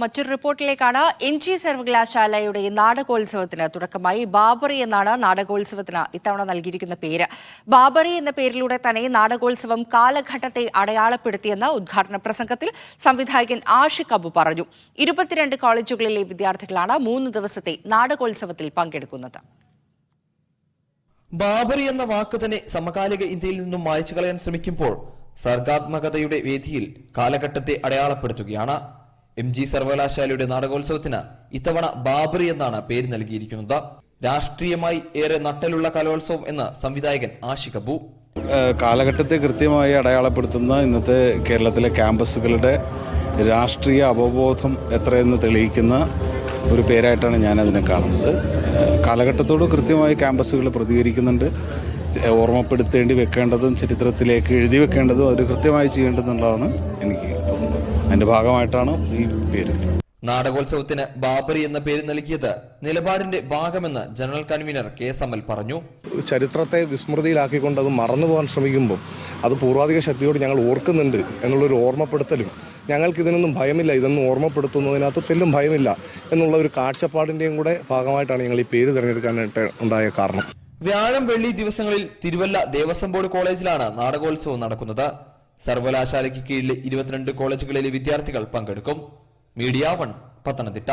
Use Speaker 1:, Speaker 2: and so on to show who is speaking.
Speaker 1: മറ്റൊരു റിപ്പോർട്ടിലേക്കാണ് N G സർവകലാശാലയുടെ നാടകോത്സവത്തിന് തുടക്കമായി ബാബറി എന്നാണ് നാടകോത്സവത്തിന് ഇത്തവണ നൽകിയിരിക്കുന്ന പേര്. ബാബറി എന്ന പേരിലൂടെ തന്നെ നാടകോത്സവം കാലഘട്ടത്തെ അടയാളപ്പെടുത്തിയെന്ന് ഉദ്ഘാടന പ്രസംഗത്തിൽ സംവിധായകൻ ആഷിഖ് അബു പറഞ്ഞു. ഇരുപത്തിരണ്ട് കോളേജുകളിലെ വിദ്യാർത്ഥികളാണ് മൂന്ന് ദിവസത്തെ നാടകോത്സവത്തിൽ പങ്കെടുക്കുന്നത്.
Speaker 2: ബാബറി എന്ന വാക്ക് തന്നെ സമകാലിക ഇന്ത്യയിൽ നിന്നും മായ്ച്ചു കളയാൻ ശ്രമിക്കുമ്പോൾ സർഗാത്മകതയുടെ വേദിയിൽ കാലഘട്ടത്തെ അടയാളപ്പെടുത്തുകയാണ് എം ജി സർവകലാശാലയുടെ നാടകോത്സവത്തിന് ഇത്തവണ ബാബറി എന്നാണ് പേര് നൽകിയിരിക്കുന്നത്. രാഷ്ട്രീയമായി ഏറെ നട്ടലുള്ള കലോത്സവം എന്ന് സംവിധായകൻ ആഷിഖ് അബു
Speaker 3: കാലഘട്ടത്തെ കൃത്യമായി അടയാളപ്പെടുത്തുന്ന ഇന്നത്തെ കേരളത്തിലെ ക്യാമ്പസുകളുടെ രാഷ്ട്രീയ അവബോധം എത്രയെന്ന് തെളിയിക്കുന്ന ഒരു പേരായിട്ടാണ് ഞാനതിനെ കാണുന്നത്. കാലഘട്ടത്തോട് കൃത്യമായി ക്യാമ്പസുകൾ പ്രതികരിക്കുന്നുണ്ട്. ഓർമ്മപ്പെടുത്തേണ്ടി വെക്കേണ്ടതും ചരിത്രത്തിലേക്ക് എഴുതി വെക്കേണ്ടതും അവർ കൃത്യമായി ചെയ്യേണ്ടതുള്ളതാണ് എനിക്ക് തോന്നുന്നു അതിന്റെ ഭാഗമായിട്ടാണ് ഈ പേര്.
Speaker 2: നാടകോത്സവത്തിന് ബാബറി എന്ന പേര് നൽകിയത് നിലപാടിന്റെ ഭാഗമെന്ന് general convener K S Amal പറഞ്ഞു.
Speaker 4: ചരിത്രത്തെ വിസ്മൃതിയിലാക്കിക്കൊണ്ട് അത് മറന്നു പോകാൻ ശ്രമിക്കുമ്പോൾ അത് പൂർവാധിക ശക്തിയോട് ഞങ്ങൾ ഓർക്കുന്നുണ്ട് എന്നുള്ളൊരു ഓർമ്മപ്പെടുത്തലും ഞങ്ങൾക്ക് ഇതിനൊന്നും ഭയമില്ല ഇതൊന്നും ഓർമ്മപ്പെടുത്തുന്നതിനകത്ത് തെല്ലും ഭയമില്ല എന്നുള്ള ഒരു കാഴ്ചപ്പാടിന്റെയും കൂടെ ഭാഗമായിട്ടാണ് ഞങ്ങൾ ഈ പേര് തിരഞ്ഞെടുക്കാനായിട്ട് ഉണ്ടായ കാരണം.
Speaker 2: വ്യാഴം വെള്ളി ദിവസങ്ങളിൽ തിരുവല്ല ദേവസ്വം ബോർഡ് കോളേജിലാണ് നാടകോത്സവം നടക്കുന്നത്. സർവകലാശാലയ്ക്ക് കീഴിലെ ഇരുപത്തിരണ്ട് കോളേജുകളിലെ വിദ്യാർത്ഥികൾ പങ്കെടുക്കും. Media One Pathanamthitta.